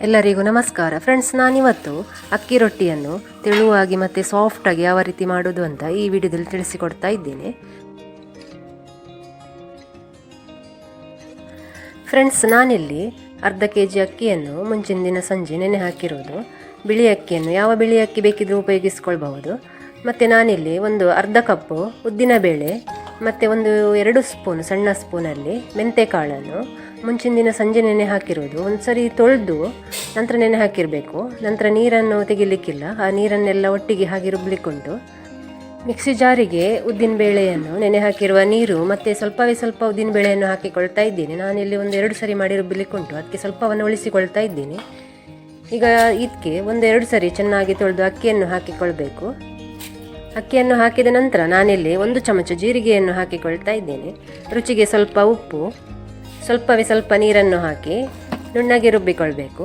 ಎಲ್ಲರಿಗೂ ನಮಸ್ಕಾರ. ಫ್ರೆಂಡ್ಸ್ ನಾನಿವತ್ತು ಅಕ್ಕಿ ರೊಟ್ಟಿಯನ್ನು ತೆಳುವಾಗಿ ಮತ್ತು ಸಾಫ್ಟಾಗಿ ಯಾವ ರೀತಿ ಮಾಡೋದು ಅಂತ ಈ ವಿಡಿಯೋದಲ್ಲಿ ತಿಳಿಸಿಕೊಡ್ತಾ ಇದ್ದೇನೆ. ಫ್ರೆಂಡ್ಸ್ ನಾನಿಲ್ಲಿ ಅರ್ಧ ಕೆ ಜಿ ಅಕ್ಕಿಯನ್ನು ಮುಂಚಿನ ದಿನ ಸಂಜೆ ನೆನೆ ಹಾಕಿರೋದು. ಬಿಳಿ ಅಕ್ಕಿಯನ್ನು ಯಾವ ಬಿಳಿ ಅಕ್ಕಿ ಬೇಕಿದ್ರೂ ಉಪಯೋಗಿಸ್ಕೊಳ್ಬಹುದು. ಮತ್ತು ನಾನಿಲ್ಲಿ ಒಂದು ಅರ್ಧ ಕಪ್ಪು ಉದ್ದಿನಬೇಳೆ, ಮತ್ತು ಒಂದು ಎರಡು ಸ್ಪೂನ್ ಸಣ್ಣ ಸ್ಪೂನಲ್ಲಿ ಮೆಂತೆಕಾಳನ್ನು ಮುಂಚಿನ ದಿನ ಸಂಜೆ ನೆನೆ ಹಾಕಿರೋದು. ಒಂದು ಸರಿ ತೊಳೆದು ನಂತರ ನೆನೆ ಹಾಕಿರಬೇಕು. ನಂತರ ನೀರನ್ನು ತೆಗಿಲಿಕ್ಕಿಲ್ಲ. ಆ ನೀರನ್ನೆಲ್ಲ ಒಟ್ಟಿಗೆ ಹಾಗೆ ರುಬ್ಲಿಕ್ಕುಂಟು. ಮಿಕ್ಸಿ ಜಾರಿಗೆ ಉದ್ದಿನ ಬೇಳೆಯನ್ನು ನೆನೆ ಹಾಕಿರುವ ನೀರು ಮತ್ತು ಸ್ವಲ್ಪವೇ ಸ್ವಲ್ಪ ಉದ್ದಿನ ಬೇಳೆಯನ್ನು ಹಾಕಿಕೊಳ್ತಾ ಇದ್ದೀನಿ. ನಾನಿಲ್ಲಿ ಒಂದು ಎರಡು ಸರಿ ಮಾಡಿ ರುಬ್ಬಲಿಕ್ಕುಂಟು ಅದಕ್ಕೆ ಸ್ವಲ್ಪವನ್ನು ಉಳಿಸಿಕೊಳ್ತಾ ಇದ್ದೀನಿ. ಈಗ ಇದಕ್ಕೆ ಒಂದು ಎರಡು ಸರಿ ಚೆನ್ನಾಗಿ ತೊಳೆದು ಅಕ್ಕಿಯನ್ನು ಹಾಕಿಕೊಳ್ಬೇಕು. ಅಕ್ಕಿಯನ್ನು ಹಾಕಿದ ನಂತರ ನಾನಿಲ್ಲಿ ಒಂದು ಚಮಚ ಜೀರಿಗೆಯನ್ನು ಹಾಕಿಕೊಳ್ತಾ ಇದ್ದೇನೆ. ರುಚಿಗೆ ಸ್ವಲ್ಪ ಉಪ್ಪು ಸ್ವಲ್ಪವೇ ಸ್ವಲ್ಪ ನೀರನ್ನು ಹಾಕಿ ನುಣ್ಣಗೆ ರುಬ್ಬಿಕೊಳ್ಬೇಕು.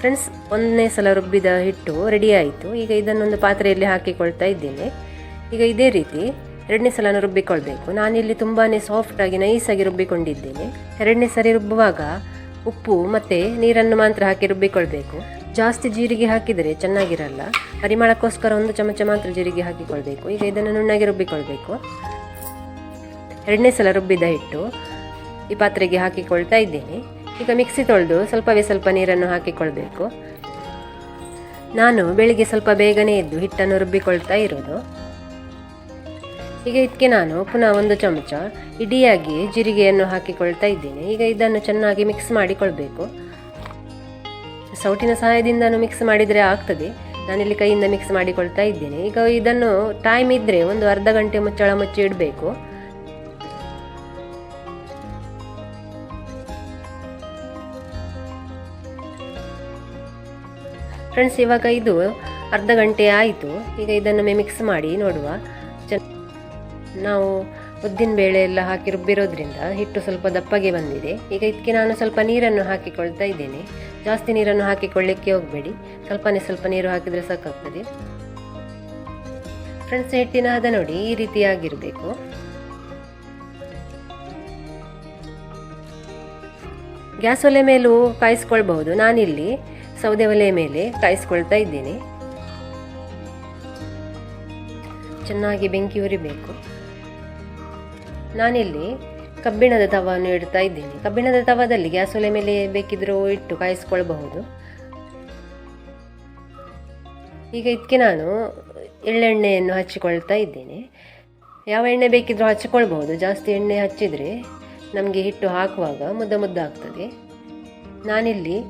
ಫ್ರೆಂಡ್ಸ್, ಒಂದನೇ ಸಲ ರುಬ್ಬಿದ ಹಿಟ್ಟು ರೆಡಿ ಆಯಿತು. ಈಗ ಇದನ್ನೊಂದು ಪಾತ್ರೆಯಲ್ಲಿ ಹಾಕಿಕೊಳ್ತಾ ಇದ್ದೇನೆ. ಈಗ ಇದೇ ರೀತಿ ಎರಡನೇ ಸಲ ರುಬ್ಬಿಕೊಳ್ಬೇಕು. ನಾನಿಲ್ಲಿ ತುಂಬಾ ಸಾಫ್ಟಾಗಿ ನೈಸಾಗಿ ರುಬ್ಬಿಕೊಂಡಿದ್ದೇನೆ. ಎರಡನೇ ಸರಿ ರುಬ್ಬುವಾಗ ಉಪ್ಪು ಮತ್ತು ನೀರನ್ನು ಮಾತ್ರ ಹಾಕಿ ರುಬ್ಬಿಕೊಳ್ಬೇಕು. ಜಾಸ್ತಿ ಜೀರಿಗೆ ಹಾಕಿದರೆ ಚೆನ್ನಾಗಿರಲ್ಲ. ಪರಿಮಳಕ್ಕೋಸ್ಕರ ಒಂದು ಚಮಚ ಮಾತ್ರ ಜೀರಿಗೆ ಹಾಕಿಕೊಳ್ಬೇಕು. ಈಗ ಇದನ್ನು ನುಣ್ಣಗೆ ರುಬ್ಬಿಕೊಳ್ಬೇಕು. ಎರಡನೇ ಸಲ ರುಬ್ಬಿದ ಹಿಟ್ಟು ಈ ಪಾತ್ರೆಗೆ ಹಾಕಿಕೊಳ್ತಾ ಇದ್ದೇನೆ. ಈಗ ಮಿಕ್ಸಿ ತೊಳೆದು ಸ್ವಲ್ಪವೇ ಸ್ವಲ್ಪ ನೀರನ್ನು ಹಾಕಿಕೊಳ್ಬೇಕು. ನಾನು ಬೆಳಿಗ್ಗೆ ಸ್ವಲ್ಪ ಬೇಗನೆ ಎದ್ದು ಹಿಟ್ಟನ್ನು ರುಬ್ಬಿಕೊಳ್ತಾ ಇರೋದು. ಈಗ ಇದಕ್ಕೆ ನಾನು ಪುನಃ ಒಂದು ಚಮಚ ಇಡಿಯಾಗಿ ಜೀರಿಗೆಯನ್ನು ಹಾಕಿಕೊಳ್ತಾ ಇದ್ದೇನೆ. ಈಗ ಇದನ್ನು ಚೆನ್ನಾಗಿ ಮಿಕ್ಸ್ ಮಾಡಿಕೊಳ್ಬೇಕು. ಸೌಟಿನ ಸಹಾಯದಿಂದನೂ ಮಿಕ್ಸ್ ಮಾಡಿದರೆ ಆಗ್ತದೆ. ನಾನಿಲ್ಲಿ ಕೈಯಿಂದ ಮಿಕ್ಸ್ ಮಾಡಿಕೊಳ್ತಾ ಇದ್ದೇನೆ. ಈಗ ಇದನ್ನು ಟೈಮ್ ಇದ್ದರೆ ಒಂದು ಅರ್ಧ ಗಂಟೆ ಮುಚ್ಚಳ ಮುಚ್ಚಿ ಇಡಬೇಕು. ಫ್ರೆಂಡ್ಸ್ ಇವಾಗ ಇದು ಅರ್ಧ ಗಂಟೆ ಆಯಿತು. ಈಗ ಇದನ್ನು ಮಿಕ್ಸ್ ಮಾಡಿ ನೋಡುವ. ನಾವು ಉದ್ದಿನ ಬೇಳೆ ಎಲ್ಲ ಹಾಕಿ ರುಬ್ಬಿರೋದ್ರಿಂದ ಹಿಟ್ಟು ಸ್ವಲ್ಪ ದಪ್ಪಗೆ ಬಂದಿದೆ. ಈಗ ಇದಕ್ಕೆ ನಾನು ಸ್ವಲ್ಪ ನೀರನ್ನು ಹಾಕಿಕೊಳ್ತಾ ಇದ್ದೇನೆ. ಜಾಸ್ತಿ ನೀರನ್ನು ಹಾಕಿಕೊಳ್ಳಿಕ್ಕೆ ಹೋಗಬೇಡಿ. ಸ್ವಲ್ಪನೇ ಸ್ವಲ್ಪ ನೀರು ಹಾಕಿದರೆ ಸಾಕಾಗ್ತದೆ. ಫ್ರೆಂಡ್ಸ್ ಹಿಟ್ಟಿನ ಹದ ನೋಡಿ, ಈ ರೀತಿಯಾಗಿರಬೇಕು. ಗ್ಯಾಸ್ ಒಲೆ ಮೇಲೂ ಕಾಯಿಸ್ಕೊಳ್ಬಹುದು. ನಾನಿಲ್ಲಿ ಸೌದೆ ಒಲೆ ಮೇಲೆ ಕಾಯಿಸ್ಕೊಳ್ತಾ ಇದ್ದೀನಿ. ಚೆನ್ನಾಗಿ ಬೆಂಕಿ ಉರಿಬೇಕು. ನಾನಿಲ್ಲಿ ಕಬ್ಬಿಣದ ತವನ್ನು ಇಡ್ತಾ ಇದ್ದೇನೆ. ಕಬ್ಬಿಣದ ತವದಲ್ಲಿ ಗ್ಯಾಸ್ ಒಲೆ ಮೇಲೆ ಬೇಕಿದ್ರೂ ಇಟ್ಟು ಕಾಯಿಸ್ಕೊಳ್ಬಹುದು. ಈಗ ಇದಕ್ಕೆ ನಾನು ಎಳ್ಳೆಣ್ಣೆಯನ್ನು ಹಚ್ಚಿಕೊಳ್ತಾ ಇದ್ದೇನೆ. ಯಾವ ಎಣ್ಣೆ ಬೇಕಿದ್ರೂ ಹಚ್ಚಿಕೊಳ್ಬಹುದು. ಜಾಸ್ತಿ ಎಣ್ಣೆ ಹಚ್ಚಿದರೆ ನಮಗೆ ಹಿಟ್ಟು ಹಾಕುವಾಗ ಮುದ್ದ ಮುದ್ದಾಗ್ತದೆ. ನಾನಿಲ್ಲಿ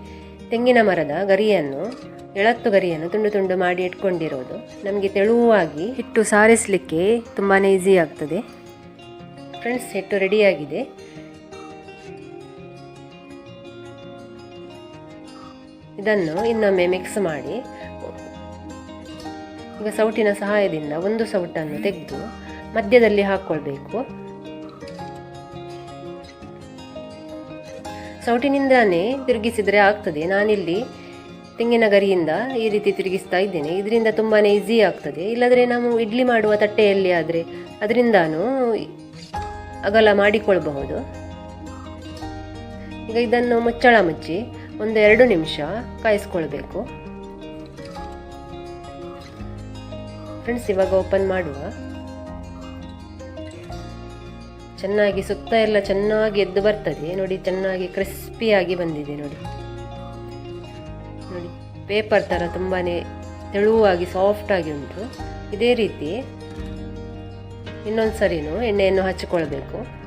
ತೆಂಗಿನ ಮರದ ಗರಿಯನ್ನು, ಎಳತ್ತು ಗರಿಯನ್ನು ತುಂಡು ತುಂಡು ಮಾಡಿ ಇಟ್ಕೊಂಡಿರೋದು. ನಮಗೆ ತೆಳುವಾಗಿ ಹಿಟ್ಟು ಸಾರಿಸಲಿಕ್ಕೆ ತುಂಬಾ ಈಸಿ ಆಗ್ತದೆ. ಫ್ರೆಂಡ್ಸ್ ಹಿಟ್ಟು ರೆಡಿಯಾಗಿದೆ ಇದನ್ನು ಇನ್ನೊಮ್ಮೆ ಮಿಕ್ಸ್ ಮಾಡಿ. ಈಗ ಸೌಟಿನ ಸಹಾಯದಿಂದ ಒಂದು ಸೌಟನ್ನು ತೆಗೆದು ಮಧ್ಯದಲ್ಲಿ ಹಾಕ್ಕೊಳ್ಬೇಕು ಸೌಟಿನಿಂದಾನೇ ತಿರುಗಿಸಿದರೆ ಆಗ್ತದೆ. ನಾನಿಲ್ಲಿ ತೆಂಗಿನ ಗರಿಯಿಂದ ಈ ರೀತಿ ತಿರುಗಿಸ್ತಾ ಇದ್ದೇನೆ. ಇದರಿಂದ ತುಂಬಾ ಈಸಿ ಆಗ್ತದೆ. ಇಲ್ಲದ್ರೆ ನಾವು ಇಡ್ಲಿ ಮಾಡುವ ತಟ್ಟೆಯಲ್ಲಿ ಆದರೆ, ಅದರಿಂದಾನು ಅಗಲ ಮಾಡಿಕೊಳ್ಳಬಹುದು ಈಗ ಇದನ್ನು ಮುಚ್ಚಳ ಮುಚ್ಚಿ ಒಂದು ಎರಡು ನಿಮಿಷ ಕಾಯಿಸ್ಕೊಳ್ಬೇಕು. ಫ್ರೆಂಡ್ಸ್ ಇವಾಗ ಓಪನ್ ಮಾಡುವ. ಚೆನ್ನಾಗಿ ಸುತ್ತ ಎಲ್ಲ ಚೆನ್ನಾಗಿ ಎದ್ದು ಬರ್ತದೆ. ನೋಡಿ, ಚೆನ್ನಾಗಿ ಕ್ರಿಸ್ಪಿಯಾಗಿ ಬಂದಿದೆ, ನೋಡಿ. ನೋಡಿ ಪೇಪರ್ ಥರ ತುಂಬಾ ತೆಳುವಾಗಿ ಸಾಫ್ಟಾಗಿ ಉಂಟು. ಇದೇ ರೀತಿ ಇನ್ನೊಂದು ಸರಿನೂ ಎಣ್ಣೆಯನ್ನು ಹಚ್ಚಿಕೊಳ್ಬೇಕು.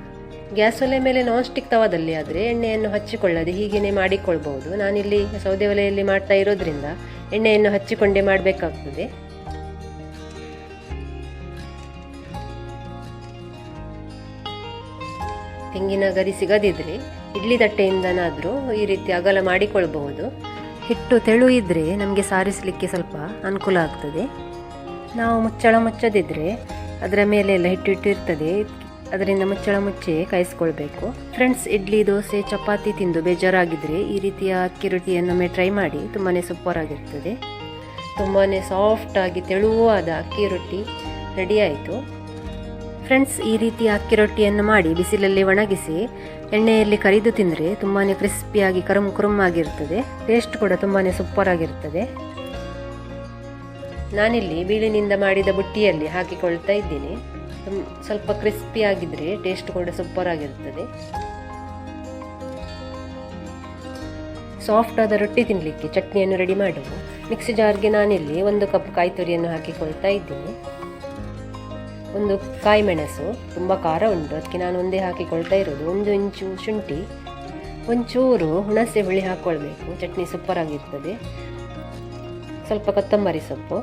ಗ್ಯಾಸ್ ಒಲೆ ಮೇಲೆ ನಾನ್ ಸ್ಟಿಕ್ ತವದಲ್ಲಿ ಆದರೆ ಎಣ್ಣೆಯನ್ನು ಹಚ್ಚಿಕೊಳ್ಳದೆ ಹೀಗೇ ಮಾಡಿಕೊಳ್ಬಹುದು. ನಾನಿಲ್ಲಿ ಸೌದೆ ಒಲೆಯಲ್ಲಿ ಮಾಡ್ತಾ ಇರೋದ್ರಿಂದ ಎಣ್ಣೆಯನ್ನು ಹಚ್ಚಿಕೊಂಡೇ ಮಾಡಬೇಕಾಗ್ತದೆ. ತೆಂಗಿನ ಗರಿ ಸಿಗದಿದ್ರೆ ಇಡ್ಲಿ ತಟ್ಟೆಯಿಂದನಾದರೂ ಈ ರೀತಿ ಅಗಲ ಮಾಡಿಕೊಳ್ಬಹುದು. ಹಿಟ್ಟು ತೆಳು ಇದ್ದರೆ ನಮಗೆ ಸಾರಿಸಲಿಕ್ಕೆ ಸ್ವಲ್ಪ ಅನುಕೂಲ ಆಗ್ತದೆ. ನಾವು ಮುಚ್ಚಳ ಮುಚ್ಚದಿದ್ದರೆ ಅದರ ಮೇಲೆ ಎಲ್ಲ ಹಿಟ್ಟಿಟ್ಟಿರ್ತದೆ ಅದರಿಂದ ಮುಚ್ಚಳ ಮುಚ್ಚಿ ಕಾಯಿಸ್ಕೊಳ್ಬೇಕು. ಫ್ರೆಂಡ್ಸ್ ಇಡ್ಲಿ, ದೋಸೆ, ಚಪಾತಿ ತಿಂದು ಬೇಜಾರಾಗಿದ್ದರೆ ಈ ರೀತಿಯ ಅಕ್ಕಿ ರೊಟ್ಟಿಯನ್ನೊಮ್ಮೆ ಟ್ರೈ ಮಾಡಿ ತುಂಬಾ ಸೂಪರ್ ಆಗಿರ್ತದೆ ತುಂಬಾ ಸಾಫ್ಟಾಗಿ ತೆಳುವಾದ ಅಕ್ಕಿ ರೊಟ್ಟಿ ರೆಡಿ ಆಯಿತು. ಫ್ರೆಂಡ್ಸ್ ಈ ರೀತಿಯ ಅಕ್ಕಿ ರೊಟ್ಟಿಯನ್ನು ಮಾಡಿ ಬಿಸಿಲಲ್ಲಿ ಒಣಗಿಸಿ ಎಣ್ಣೆಯಲ್ಲಿ ಕರಿದು ತಿಂದರೆ ತುಂಬಾ ಕ್ರಿಸ್ಪಿಯಾಗಿ ಕರುಮ್ ಕುರುಮ್ ಆಗಿರ್ತದೆ. ಟೇಸ್ಟ್ ಕೂಡ ತುಂಬಾ ಸೂಪರ್ ಆಗಿರ್ತದೆ ನಾನಿಲ್ಲಿ ಬೀಳಿನಿಂದ ಮಾಡಿದ ಬುಟ್ಟಿಯಲ್ಲಿ ಹಾಕಿಕೊಳ್ತಾ ಇದ್ದೀನಿ. ಸ್ವಲ್ಪ ಕ್ರಿಸ್ಪಿ ಆಗಿದ್ರೆ ಟೇಸ್ಟ್ ಕೂಡ ಸೂಪರ್ ಆಗಿರ್ತದೆ. ಸಾಫ್ಟ್ ಆದ ರೊಟ್ಟಿ ತಿನ್ನಲಿಕ್ಕೆ ಚಟ್ನಿಯನ್ನು ರೆಡಿ ಮಾಡುವ. ಮಿಕ್ಸಿ ಜಾರ್ಗೆ ನಾನಿಲ್ಲಿ ಒಂದು ಕಪ್ ಕಾಯಿ ತುರಿಯನ್ನು ಹಾಕಿಕೊಳ್ತಾ ಇದ್ದೀನಿ. ಒಂದು ಕಾಯಿ ಮೆಣಸು, ತುಂಬ ಖಾರ ಉಂಟು. ಅದಕ್ಕೆ ನಾನು ಒಂದೇ ಹಾಕಿಕೊಳ್ತಾ ಇರೋದು. ಒಂದು ಇಂಚು ಶುಂಠಿ, ಒಂಚೂರು ಹುಣಸೆ ಹುಳಿ ಹಾಕ್ಕೊಳ್ಬೇಕು. ಚಟ್ನಿ ಸೂಪರ್ ಆಗಿರ್ತದೆ. ಸ್ವಲ್ಪ ಕೊತ್ತಂಬರಿ ಸೊಪ್ಪು,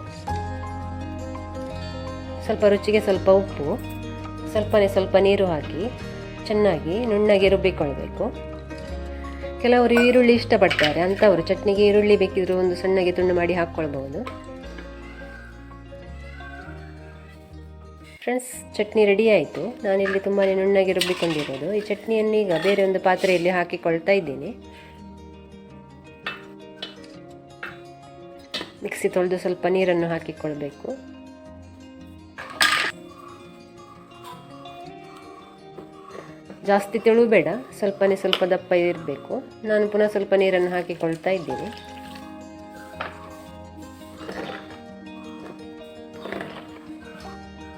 ಸ್ವಲ್ಪ ರುಚಿಗೆ ಸ್ವಲ್ಪ ಉಪ್ಪು, ಸ್ವಲ್ಪನೇ ಸ್ವಲ್ಪ ನೀರು ಹಾಕಿ ಚೆನ್ನಾಗಿ ನುಣ್ಣಗೆ ರುಬ್ಬಿಕೊಳ್ಬೇಕು. ಕೆಲವರು ಈರುಳ್ಳಿ ಇಷ್ಟಪಡ್ತಾರೆ, ಅಂಥವರು ಚಟ್ನಿಗೆ ಈರುಳ್ಳಿ ಬೇಕಿದ್ರು ಒಂದು ಸಣ್ಣಗೆ ತುಂಡು ಮಾಡಿ ಹಾಕ್ಕೊಳ್ಬಹುದು. ಫ್ರೆಂಡ್ಸ್, ಚಟ್ನಿ ರೆಡಿ ಆಯಿತು. ನಾನಿಲ್ಲಿ ತುಂಬಾ ನುಣ್ಣಗೆ ರುಬ್ಬಿಕೊಂಡಿರೋದು. ಈ ಚಟ್ನಿಯನ್ನು ಈಗ ಬೇರೆ ಒಂದು ಪಾತ್ರೆಯಲ್ಲಿ ಹಾಕಿಕೊಳ್ತಾ ಇದ್ದೀನಿ. ಮಿಕ್ಸಿ ತೊಳೆದು ಸ್ವಲ್ಪ ನೀರನ್ನು ಹಾಕಿಕೊಳ್ಬೇಕು. ಜಾಸ್ತಿ ತೆಳು ಬೇಡ ಸ್ವಲ್ಪನೇ ಸ್ವಲ್ಪ ದಪ್ಪ ಇರಬೇಕು. ನಾನು ಪುನಃ ಸ್ವಲ್ಪ ನೀರನ್ನು ಹಾಕಿಕೊಳ್ತಾ ಇದ್ದೀನಿ.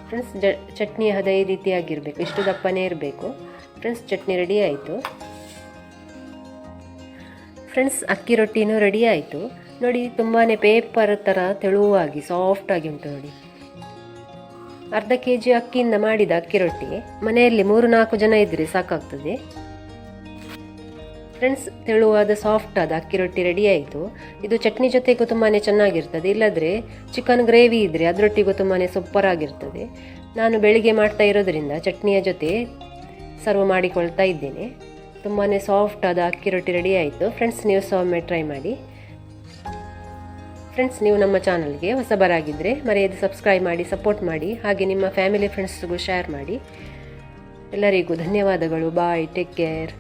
ಫ್ರೆಂಡ್ಸ್, ಜ, ಚಟ್ನಿ ಹದ ಈ ರೀತಿಯಾಗಿರಬೇಕು. ಇಷ್ಟು ದಪ್ಪನೇ ಇರಬೇಕು. ಫ್ರೆಂಡ್ಸ್, ಚಟ್ನಿ ರೆಡಿ ಆಯಿತು. ಫ್ರೆಂಡ್ಸ್, ಅಕ್ಕಿ ರೊಟ್ಟಿನೂ ರೆಡಿ ಆಯಿತು. ನೋಡಿ ತುಂಬಾ ಪೇಪರ್ ಥರ ತೆಳುವಾಗಿ ಸಾಫ್ಟಾಗಿ ಉಂಟು ನೋಡಿ. ಅರ್ಧ ಕೆ ಜಿ ಅಕ್ಕಿಯಿಂದ ಮಾಡಿದ ಅಕ್ಕಿ ರೊಟ್ಟಿ. ಮನೆಯಲ್ಲಿ ಮೂರು ನಾಲ್ಕು ಜನ ಇದ್ದರೆ ಸಾಕಾಗ್ತದೆ. ಫ್ರೆಂಡ್ಸ್ ತೆಳುವಾದ ಸಾಫ್ಟ್ ಆದ ಅಕ್ಕಿ ರೊಟ್ಟಿ ರೆಡಿ ಆಯಿತು. ಇದು ಚಟ್ನಿ ಜೊತೆಗೂ ತುಂಬಾ ಚೆನ್ನಾಗಿರ್ತದೆ. ಇಲ್ಲದ್ರೆ ಚಿಕನ್ ಗ್ರೇವಿ ಇದ್ದರೆ ಅದರೊಟ್ಟಿಗೂ ತುಂಬಾ ಸೂಪರ್ ಆಗಿರ್ತದೆ. ನಾನು ಬೆಳಿಗ್ಗೆ ಮಾಡ್ತಾ ಇರೋದರಿಂದ ಚಟ್ನಿಯ ಜೊತೆ ಸರ್ವ್ ಮಾಡಿಕೊಳ್ತಾ ಇದ್ದೇನೆ. ತುಂಬಾ ಸಾಫ್ಟ್ ಆದ ಅಕ್ಕಿ ರೊಟ್ಟಿ ರೆಡಿ ಆಯಿತು. ಫ್ರೆಂಡ್ಸ್ ನೀವು ಸಹ ಒಮ್ಮೆ ಟ್ರೈ ಮಾಡಿ. ಫ್ರೆಂಡ್ಸ್ ನೀವು ನಮ್ಮ ಚಾನಲ್ಗೆ ಹೊಸಬರಾಗಿದ್ದರೆ ಮರೆಯದೆ ಸಬ್ಸ್ಕ್ರೈಬ್ ಮಾಡಿ ಸಪೋರ್ಟ್ ಮಾಡಿ, ಹಾಗೆ ನಿಮ್ಮ ಫ್ಯಾಮಿಲಿ ಫ್ರೆಂಡ್ಸ್ಗೂ ಶೇರ್ ಮಾಡಿ. ಎಲ್ಲರಿಗೂ ಧನ್ಯವಾದಗಳು. Bye take care